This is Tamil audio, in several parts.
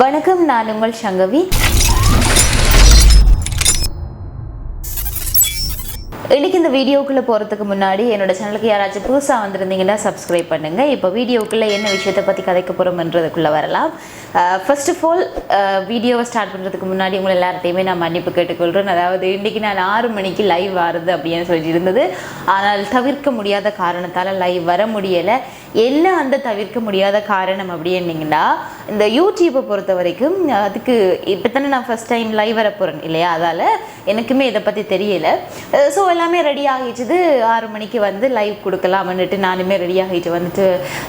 வணக்கம் நான் உங்கள் சங்கவி. இன்னைக்கு இந்த வீடியோக்குள்ளே போகிறதுக்கு முன்னாடி என்னோட சேனலுக்கு யாராச்சும் புதுசாக வந்திருந்தீங்கன்னா சப்ஸ்கிரைப் பண்ணுங்க. இப்போ வீடியோக்குள்ளே என்ன விஷயத்தை பற்றி கதைக்க போகிறோம்ன்றதுக்குள்ளே வரலாம். ஃபர்ஸ்ட் ஆஃப் ஆல் வீடியோவை ஸ்டார்ட் பண்ணுறதுக்கு முன்னாடி உங்களை எல்லார்ட்டையுமே நான் மன்னிப்பு கேட்டுக்கொள்கிறேன் அதாவது இன்றைக்கி நான் ஆறு மணிக்கு லைவ் வருது அப்படின்னு சொல்லிட்டு இருந்தது ஆனால் தவிர்க்க முடியாத காரணத்தால் லைவ் வர முடியலை. என்ன அந்த தவிர்க்க முடியாத காரணம் அப்படின்னீங்கன்னா இந்த யூடியூப்பை பொறுத்த வரைக்கும் அதுக்கு இப்போ தானே நான் ஃபஸ்ட் டைம் லைவ் வர போகிறேன் இல்லையா? அதால் எனக்குமே இதை பற்றி தெரியலை. ஸோ uh, எல்லாமே ரெடி ஆகிடுச்சுது ஆறு மணிக்கு வந்து லைவ் கொடுக்கலாம்னுட்டு நானுமே ரெடி ஆகிட்டு வந்துட்டு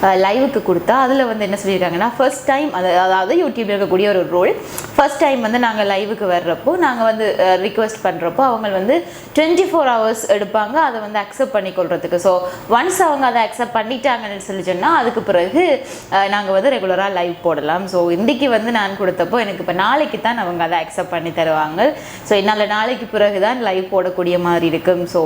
uh, லைவுக்கு கொடுத்தா அதில் வந்து என்ன சொல்லியிருக்காங்கன்னா ஃபர்ஸ்ட் டைம் அது அதாவது யூடியூப்ல இருக்கக்கூடிய ஒரு ரோல் ஃபஸ்ட் டைம் வந்து நாங்கள் லைவுக்கு வர்றப்போ நாங்கள் வந்து ரிக்வெஸ்ட் பண்ணுறப்போ அவங்க வந்து டுவெண்ட்டி ஃபோர் ஹவர்ஸ் எடுப்பாங்க. அதை வந்து அக்செப்ட் பண்ணிக்கொள்றதுக்கு. ஸோ ஒன்ஸ் அவங்க அதை அக்செப்ட் பண்ணிட்டாங்கன்னு சொல்லி சொன்னால் அதுக்கு பிறகு நாங்கள் வந்து ரெகுலராக லைவ் போடலாம். ஸோ இன்றைக்கி வந்து நான் கொடுத்தப்போ எனக்கு இப்போ நாளைக்கு தான் அவங்க அதை அக்செப்ட் பண்ணி தருவாங்க. ஸோ என்னால் நாளைக்கு பிறகு தான் லைவ் போடக்கூடிய மாதிரி இருக்கும். ஸோ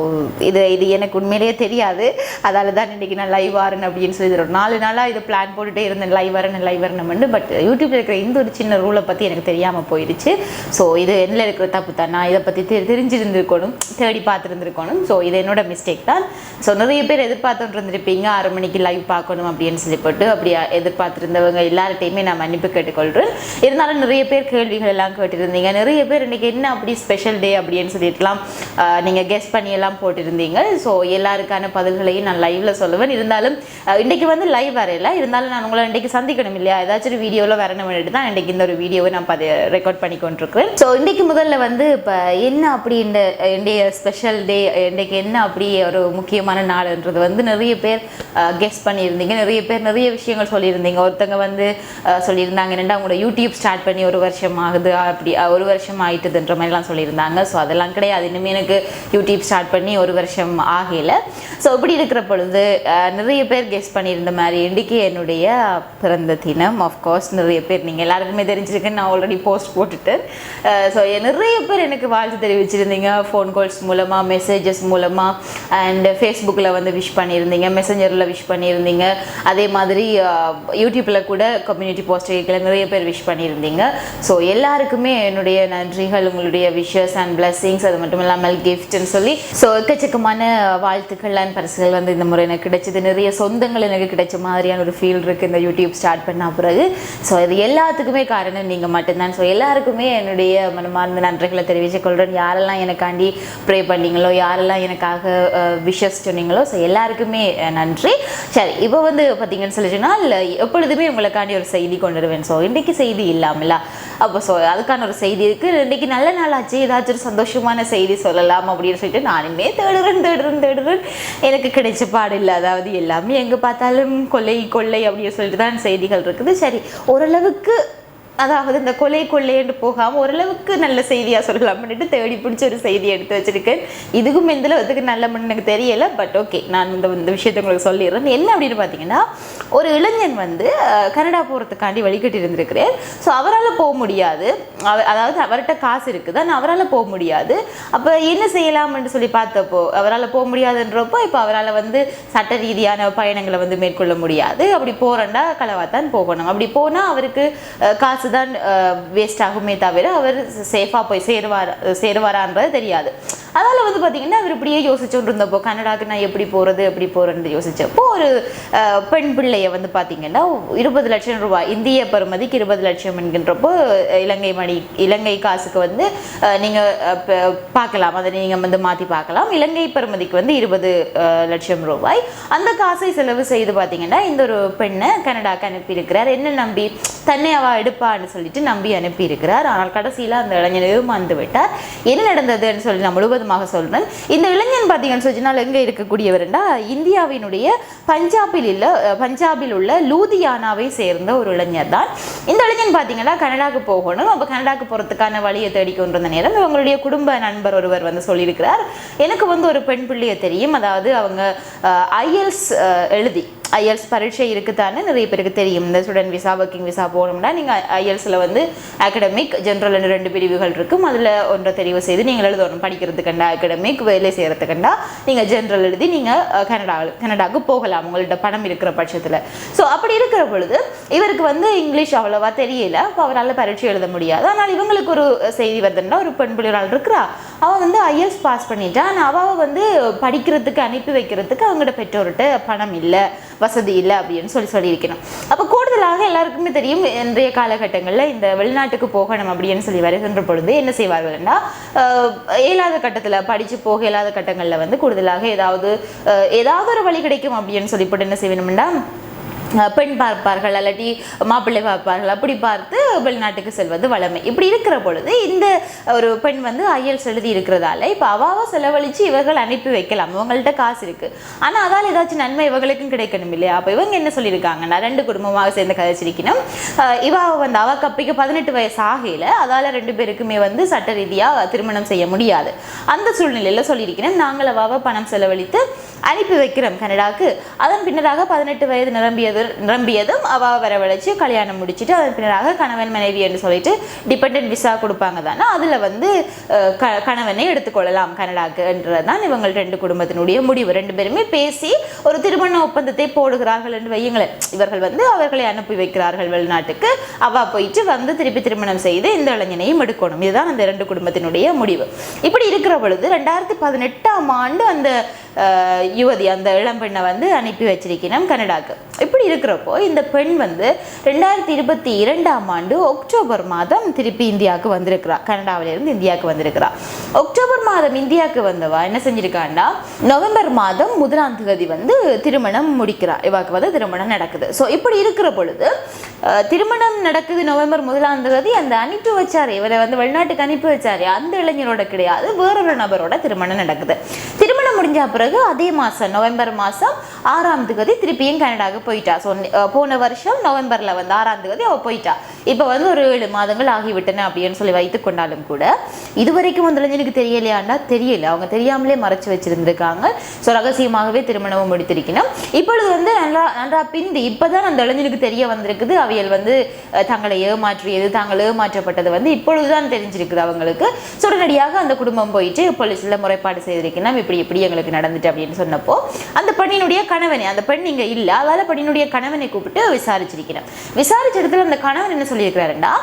இது இது எனக்கு உண்மையிலேயே தெரியாது. அதால் தான் இன்றைக்கி நான் லைவ் வரேன் அப்படின்னு சொல்லி ஒரு நாலு நாளாக இது பிளான் போட்டுகிட்டே இருந்தேன். லைவ் வரேன் லைவ் வரணும்னு பட் யூடியூப்பில் இருக்கிற இந்த ஒரு சின்ன ரூலை பற்றி எனக்கு தெரியும் தெரியாமல் போயிடுச்சு. ஸோ இது என்ன இருக்கிற தப்பு தான். நான் இதை பற்றி தெரி தெரிஞ்சிருந்திருக்கணும் தேடி பார்த்துருந்துருக்கணும். ஸோ இது என்னோட மிஸ்டேக் தான். ஸோ நிறைய பேர் எதிர்பார்த்துட்டு இருந்திருப்பீங்க ஆறு மணிக்கு லைவ் பார்க்கணும் அப்படின்னு சொல்லிப்பட்டு அப்படி எதிர்பார்த்துருந்தவங்க எல்லார்ட்டையுமே நான் மன்னிப்பு கேட்டுக்கொள்கிறேன் இருந்தாலும் நிறைய பேர் கேள்விகள் எல்லாம் கேட்டிருந்தீங்க. நிறைய பேர் இன்னைக்கு என்ன அப்படி ஸ்பெஷல் டே அப்படின்னு சொல்லிட்டுலாம் நீங்கள் கெஸ் பண்ணி எல்லாம் போட்டிருந்தீங்க. ஸோ எல்லாருக்கான பதில்களையும் நான் லைவ்ல சொல்லுவேன். இருந்தாலும் இன்றைக்கி வந்து லைவ் வரையில. இருந்தாலும் நான் உங்களை இன்னைக்கு சந்திக்கணும் இல்லையா? ஏதாச்சும் ஒரு வீடியோவில் வரணும் தான் இன்றைக்கி இந்த ஒரு வீடியோவை நான் பதி ரெக்கார்ட் பண்ணி கொண்டிருக்கிறேன் ஸோ இன்றைக்கு முதல்ல வந்து இப்போ என்ன அப்படி இந்த இன்றைய ஸ்பெஷல் டே இன்றைக்கு என்ன அப்படி ஒரு முக்கியமான நாள்ன்றது வந்து நிறைய பேர் கெஸ் பண்ணியிருந்தீங்க. நிறைய பேர் நிறைய விஷயங்கள் சொல்லியிருந்தீங்க. ஒருத்தங்க வந்து சொல்லியிருந்தாங்க என்னென்னா அவங்களோட யூடியூப் ஸ்டார்ட் பண்ணி ஒரு வருஷம் ஆகுது அப்படி ஒரு வருஷம் ஆயிட்டுதுன்ற மாதிரிலாம் சொல்லியிருந்தாங்க. ஸோ அதெல்லாம் கிடையாது. இனிமேல் எனக்கு யூடியூப் ஸ்டார்ட் பண்ணி ஒரு வருஷம் ஆகல. ஸோ இப்படி இருக்கிற பொழுது நிறைய பேர் கெஸ் பண்ணியிருந்த மாதிரி இன்றைக்கி என்னுடைய பிறந்த தினம். ஆஃப்கோர்ஸ் நிறைய பேர் நீங்கள் எல்லாருக்குமே தெரிஞ்சிருக்குன்னு நான் ஆல்ரெடி போஸ்ட் போட்டுட்டு ஸோ நிறைய பேர் எனக்கு வாழ்த்து தெரிவிச்சிருந்தீங்க. ஃபோன் கால்ஸ் மூலமாக மெசேஜஸ் மூலமாக அண்ட் ஃபேஸ்புக்கில் வந்து விஷ் பண்ணியிருந்தீங்க மெசஞ்சரில் விஷ் பண்ணியிருந்தீங்க. அதே மாதிரி யூடியூப்பில் கூட கம்யூனிட்டி போஸ்டர்களில் நிறைய பேர் விஷ் பண்ணியிருந்தீங்க. ஸோ எல்லாருக்குமே என்னுடைய நன்றிகள் உங்களுடைய விஷஸ் அண்ட் பிளஸ்ஸிங்ஸ் அது மட்டும் இல்லாமல் கிஃப்ட்னு சொல்லி ஸோ எக்கச்சக்கமான வாழ்த்துக்கள் அண்ட் பரிசுகள் வந்து இந்த முறை எனக்கு கிடைச்சது. நிறைய சொந்தங்கள் எனக்கு கிடைச்ச மாதிரியான ஒரு ஃபீல் இருக்குது இந்த யூடியூப் ஸ்டார்ட் பண்ண பிறகு. ஸோ இது எல்லாத்துக்குமே காரணம் நீங்கள் மட்டும்தான். ஸோ எல்லாருக்குமே என்னுடைய மனமார்ந்த நன்றிகளை தெரிவித்துக் கொள்கிறேன் யாரெல்லாம் எனக்காண்டி ப்ரே பண்ணீங்களோ யாரெல்லாம் எனக்காக விஷஸ் சொன்னீங்களோ ஸோ எல்லாருக்குமே நன்றி. சரி இப்போ வந்து பார்த்தீங்கன்னு சொல்லி சொன்னால் எப்பொழுதுமே உங்களுக்காண்டி ஒரு செய்தி கொண்டு வருவேன். ஸோ இன்றைக்கு செய்தி இல்லாமல? அப்போ ஸோ அதுக்கான ஒரு செய்தி இருக்குது இன்றைக்கி நல்ல நாளாச்சு. ஏதாச்சும் ஒரு சந்தோஷமான செய்தி சொல்லலாம் அப்படின்னு சொல்லிட்டு நானுமே தேடுறேன் தேடுறேன் தேடுறேன். எனக்கு கிடைச்ச பாடு இல்லை அதாவது எல்லாமே எங்கே பார்த்தாலும் கொள்ளை கொள்ளை அப்படின்னு சொல்லிட்டு தான் செய்திகள் இருக்குது. சரி ஓரளவுக்கு அதாவது இந்த கொலை கொள்ளைன்னு போகாமல் ஓரளவுக்கு நல்ல செய்தியாக சொல்லலாம் தேடி பிடிச்ச ஒரு செய்தி எடுத்து வச்சுருக்கேன். இதுக்கும் எந்த அளவுக்கு நல்ல மண் எனக்கு தெரியலை பட் ஓகே நான் இந்த இந்த விஷயத்தை உங்களுக்கு சொல்லிடுறேன். என்ன அப்படின்னு பார்த்தீங்கன்னா ஒரு இளைஞன் வந்து கனடா போகிறதுக்காண்டி வழிகட்டி இருந்திருக்கிறேன் ஸோ அவரால் போக முடியாது. அவ- அதாவது அவர்கிட்ட காசு இருக்குது ஆனால் அவரால் போக முடியாது. அப்போ என்ன செய்யலாம்னு சொல்லி பார்த்தப்போ அவரால் போக முடியாதுன்றப்போ இப்போ அவரால் வந்து சட்ட ரீதியான பயணங்களை வந்து மேற்கொள்ள முடியாது. அப்படி போகிறண்டா களவாத்தான் போகணும். அப்படி போனால் அவருக்கு காசு காசு தான் வேஸ்ட் ஆகுமே தவிர அவர் சேஃபாக போய் சேருவார் சேருவாரான்றது தெரியாது. அதனால் வந்து பார்த்தீங்கன்னா அவர் இப்படியே யோசிச்சுட்டு இருந்தப்போ கனடாக்கு நான் எப்படி போகிறது எப்படி போகிறேன்னு யோசிச்சப்போ ஒரு பெண் பிள்ளையை வந்து பார்த்தீங்கன்னா இருபது லட்சம் ரூபாய் இந்திய பெறுமதிக்கு இருபது லட்சம் என்கின்றப்போ இலங்கை மணி இலங்கை காசுக்கு வந்து நீங்கள் பார்க்கலாம் அதை நீங்கள் வந்து மாற்றி பார்க்கலாம் இலங்கை பெறுமதிக்கு வந்து இருபது லட்சம் ரூபாய். அந்த காசை செலவு செய்து பார்த்தீங்கன்னா இந்த ஒரு பெண்ணை கனடாக்கு அனுப்பியிருக்கிறார். என்ன நம்பி? தன்னை அவள் எடுப்பான்னு சொல்லிட்டு நம்பி அனுப்பியிருக்கிறார். ஆனால் கடைசியில் அந்த இளைஞன் ஏமாந்து விட்டார். என்ன நடந்ததுன்னு சொல்லி நான் முழுவதுமாக சொல்றேன். இந்த இளைஞன் பார்த்தீங்கன்னு சொன்னால் எங்கே இருக்கக்கூடியவர்னா இந்தியாவினுடைய பஞ்சாபில் உள்ள பஞ்சாபில் உள்ள லூதியானாவை சேர்ந்த ஒரு இளைஞர் தான். இந்த இளைஞன் பார்த்தீங்கன்னா கனடாக்கு போகணும். அப்போ கனடாக்கு போகிறதுக்கான வழியை தேடிக்கொண்டிருந்த நேரம் இவங்களுடைய குடும்ப நண்பர் ஒருவர் வந்து சொல்லியிருக்கிறார். எனக்கு வந்து ஒரு பெண் பிள்ளையை தெரியும். அதாவது அவங்க ஐஎல்ஸ் எழுதி ஐஎல்ஸ் பரீட்சை இருக்குதான்னு நிறைய பேருக்கு தெரியும். இந்த ஸ்டூடெண்ட் விசா ஒர்க்கிங் விசா போகணும்னா நீங்கள் ஐஎல்ஸில் வந்து அகடமிக் ஜென்ரல் ரெண்டு பிரிவுகள் இருக்கும். அதில் ஒன்றை தெரிவு செய்து நீங்கள் எழுதணும். படிக்கிறதுக்கண்டா அகடமிக் வேலை செய்கிறதுக்கண்டா நீங்கள் ஜென்ரல் எழுதி நீங்கள் கனடா கனடாவுக்கு போகலாம். உங்கள்ட்ட பணம் இருக்கிற பட்சத்தில். ஸோ அப்படி இருக்கிற பொழுது இவருக்கு வந்து இங்கிலீஷ் அவ்வளோவா தெரியல. அப்போ அவரால் பரீட்சை எழுத முடியாது. ஆனால் இவங்களுக்கு ஒரு செய்தி வருதுன்னா ஒரு பெண் பிள்ளைகள் இருக்கிறா? அவள் வந்து ஐஎஸ் பாஸ் பண்ணிட்டான் அவள் வந்து படிக்கிறதுக்கு அனுப்பி வைக்கிறதுக்கு அவங்களோட பெற்றோர்கிட்ட பணம் இல்லை வசதி இல்லை அப்படின்னு சொல்லி சொல்லியிருக்கணும். அப்போ கூடுதலாக எல்லாருக்குமே தெரியும் இன்றைய காலகட்டங்களில் இந்த வெளிநாட்டுக்கு போகணும் அப்படின்னு சொல்லி வருகின்ற பொழுது என்ன செய்வார்கள்னா இயலாத கட்டத்தில் படித்து போக இயலாத கட்டங்களில் வந்து கூடுதலாக ஏதாவது ஏதாவது ஒரு வழி கிடைக்கும் அப்படின்னு சொல்லி போட்டு என்ன செய்யணும்னா பெண் பார்ப்பார்கள் அல்லாட்டி மாப்பிள்ளை பார்ப்பார்கள். அப்படி பார்த்து வெளிநாட்டுக்கு செல்வது வளமை. இப்படி இருக்கிற பொழுது இந்த ஒரு பெண் வந்து ஐஎல்ஸ் எழுதி இருக்கிறதால இப்போ அவாவை செலவழித்து இவர்கள் அனுப்பி வைக்கலாம். இவங்கள்ட்ட காசு இருக்குது ஆனால் அதால் ஏதாச்சும் நன்மை இவங்களுக்கும் கிடைக்கணும் இல்லையா? அப்போ இவங்க என்ன சொல்லியிருக்காங்கன்னா ரெண்டு குடும்பமாக சேர்ந்து கதைச்சிருக்கணும். இவாவை வந்து அவ கப்பிக்கு பதினெட்டு வயசு ஆகையில் அதால் ரெண்டு பேருக்குமே வந்து சட்ட ரீதியாக திருமணம் செய்ய முடியாது. அந்த சூழ்நிலையில் சொல்லியிருக்கிறேன். நாங்கள் அவாவை பணம் செலவழித்து அனுப்பி வைக்கிறோம் கனடாவுக்கு. அதன் பின்னராக பதினெட்டு வயது நிரம்பியது நிரம்பியதும் அவா வரவழைச்சு கல்யாணம் முடிச்சுட்டு அதன் பின்னராக கணவன் மனைவி என்று சொல்லிட்டு டிபெண்டன்ட் விசா கொடுப்பாங்க தானே? அதில் வந்து க கணவனை எடுத்துக்கொள்ளலாம் கனடாக்கு என்றதான் இவங்கள் ரெண்டு குடும்பத்தினுடைய முடிவு. ரெண்டு பேருமே பேசி ஒரு திருமண ஒப்பந்தத்தை போடுகிறார்கள் என்று வையுங்களேன். இவர்கள் வந்து அவர்களை அனுப்பி வைக்கிறார்கள் வெளிநாட்டுக்கு. அவா போயிட்டு வந்து திருப்பி திருமணம் செய்து இந்த இளைஞனையும் எடுக்கணும். இதுதான் அந்த ரெண்டு குடும்பத்தினுடைய முடிவு. இப்படி இருக்கிற பொழுது ரெண்டாயிரத்தி பதினெட்டாம் ஆண்டு அந்த யுவதி அந்த இளம்பெண்ணை வந்து அனுப்பி வச்சிருக்கிறோம் கனடாக்கு. இப்படி இருக்கிறப்போ இந்த பெண் வந்து ரெண்டாயிரத்தி இருபத்தி இரண்டாம் ஆண்டு அக்டோபர் மாதம் திருப்பி இந்தியாவுக்கு வந்திருக்கிறா. கனடாவிலிருந்து இந்தியாவுக்கு வந்திருக்கிறா. அக்டோபர் மாதம் இந்தியாவுக்கு வந்தவா என்ன செஞ்சிருக்காண்டா நவம்பர் மாதம் முதலாம் தேதி வந்து திருமணம் முடிக்கிறா. இவாக்கு வந்து திருமணம் நடக்குது. ஸோ இப்படி இருக்கிற பொழுது திருமணம் நடக்குது நவம்பர் முதலாம் தேதி. அந்த அனுப்பி வச்சார். இவரை வந்து வெளிநாட்டுக்கு அனுப்பி வச்சார். அந்த இளைஞரோட கிடையாது. வேறொரு நபரோட திருமணம் நடக்குது. திருமணம் முடிஞ்ச பிறகு அதே மாதம் நவம்பர் மாதம் ஆறாம் தேதி திருப்பியும் கனடாவுக்கு போயிட்டா. ஸோ போன வருஷம் நவம்பரில் வந்து ஆறாம் தேதி அவள் போயிட்டா. இப்போ வந்து ஒரு ஏழு மாதங்கள் ஆகிவிட்டன அப்படின்னு சொல்லி வைத்து கொண்டாலும் கூட இதுவரைக்கும் அந்த இளைஞனுக்கு தெரியலையாண்டா தெரியல. அவங்க தெரியாமலே மறைச்சு வச்சிருந்திருக்காங்க. ஸோ ரகசியமாகவே திருமணமும் முடித்திருக்கணும். இப்பொழுது வந்து நல்லா நன்றா பிந்தி இப்போ தான் அந்த இளைஞனுக்கு தெரிய வந்திருக்குது. அவையல் வந்து தங்களை ஏமாற்றியது தாங்கள் ஏமாற்றப்பட்டது வந்து இப்பொழுதுதான் தெரிஞ்சிருக்குது அவங்களுக்கு. ஸோ உடனடியாக அந்த குடும்பம் போயிட்டு போலீஸில் முறைப்பாடு செய்திருக்கணும். இப்படி இப்படி எங்களுக்கு நடந்துட்டு அப்படின்னு சொன்னப்போ அந்த பெண்ணினுடைய கணவனை அந்த பெண் இங்கே இல்லை. அதனால் பெண்ணினுடைய கணவனை கூப்பிட்டு விசாரிச்சிருக்கிறேன். விசாரிச்ச இடத்துல அந்த கணவன் என்ன சொல்லியிருக்கிறாருன்னா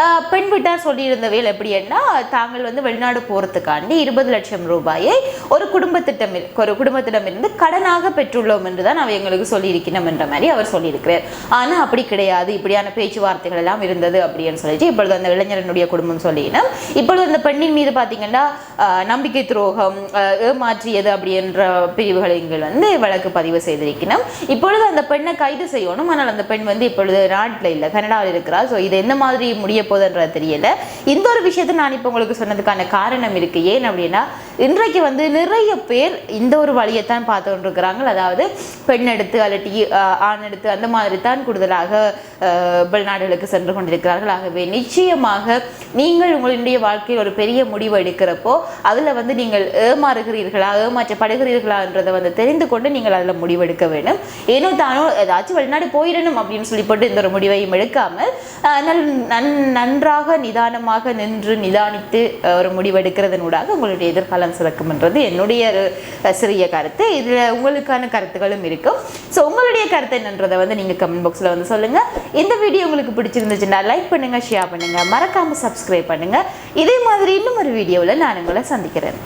ஆஹ், பெண் வீட்டார் வேலை எப்படின்னா தாங்கள் வந்து வெளிநாடு போகிறதுக்காண்டி இருபது லட்சம் ரூபாயை ஒரு குடும்பத்திட்டம் ஒரு குடும்பத்திடமிருந்து கடனாக பெற்றுள்ளோம் என்று தான் அவர் எங்களுக்கு சொல்லியிருக்கணும் என்ற மாதிரி அவர் சொல்லியிருக்கிறார். ஆனால் அப்படி கிடையாது. இப்படியான பேச்சுவார்த்தைகள் எல்லாம் இருந்தது அப்படின்னு சொல்லிட்டு இப்பொழுது அந்த இளைஞரனுடைய குடும்பம் சொல்லினோம் இப்பொழுது அந்த பெண்ணின் மீது பார்த்தீங்கன்னா நம்பிக்கை துரோகம் ஏமாற்றியது அப்படின்ற பிரிவுகள் வந்து வழக்கு பதிவு செய்திருக்கணும். இப்பொழுது அந்த பெண்ணை கைது செய்யணும். ஆனால் அந்த பெண் வந்து இப்பொழுது நாட்டில் இல்லை. கனடாவில் இருக்கிறார் ஸோ இது என்ன மாதிரி முடிய போதுன்றது தெரியல. இந்த ஒரு விஷயத்தை நான் இப்போ உங்களுக்கு சொன்னதுக்கான காரணம் இருக்கு. ஏன் அப்படின்னா இன்றைக்கு வந்து நிறைய பேர் இந்த ஒரு வழியைத்தான் பார்த்து கொண்டிருக்கிறாங்க அதாவது பெண் எடுத்து அல்லட்டி ஆண் எடுத்து அந்த மாதிரி தான் கூடுதலாக வெளிநாடுகளுக்கு சென்று கொண்டிருக்கிறார்கள். ஆகவே நிச்சயமாக நீங்கள் உங்களுடைய வாழ்க்கையில் ஒரு பெரிய முடிவு எடுக்கிறப்போ அதில் வந்து நீங்கள் ஏமாறுகிறீர்களா ஏமாற்றப்படுகிறீர்களான்றதை வந்து தெரிந்து கொண்டு நீங்கள் அதில் முடிவெடுக்க வேண்டும். ஏனோ தானோ ஏதாச்சும் வெளிநாடு போயிடணும் அப்படின்னு சொல்லி போட்டு இந்த ஒரு முடிவையும் எடுக்காமல் நல் நன் நன்றாக நிதானமாக நின்று நிதானித்து ஒரு முடிவெடுக்கிறதனூடாக உங்களுடைய எதிர்காலம் சிறக்கும்ன்றது என்னுடைய சிறிய கருத்து. இதில் உங்களுக்கான கருத்துகளும் இருக்கும். ஸோ உங்களுடைய கருத்து என்னன்றதை வந்து நீங்கள் கமெண்ட் பாக்ஸில் வந்து சொல்லுங்கள் இந்த வீடியோ உங்களுக்கு பிடிச்சிருந்துச்சுன்னா லைக் பண்ணுங்கள் ஷேர் பண்ணுங்கள் மறக்காமல் சப்ஸ்கிரைப் பண்ணுங்கள் இதே மாதிரி இன்னும் ஒரு வீடியோவில் நான் உங்களை சந்திக்கிறேன்.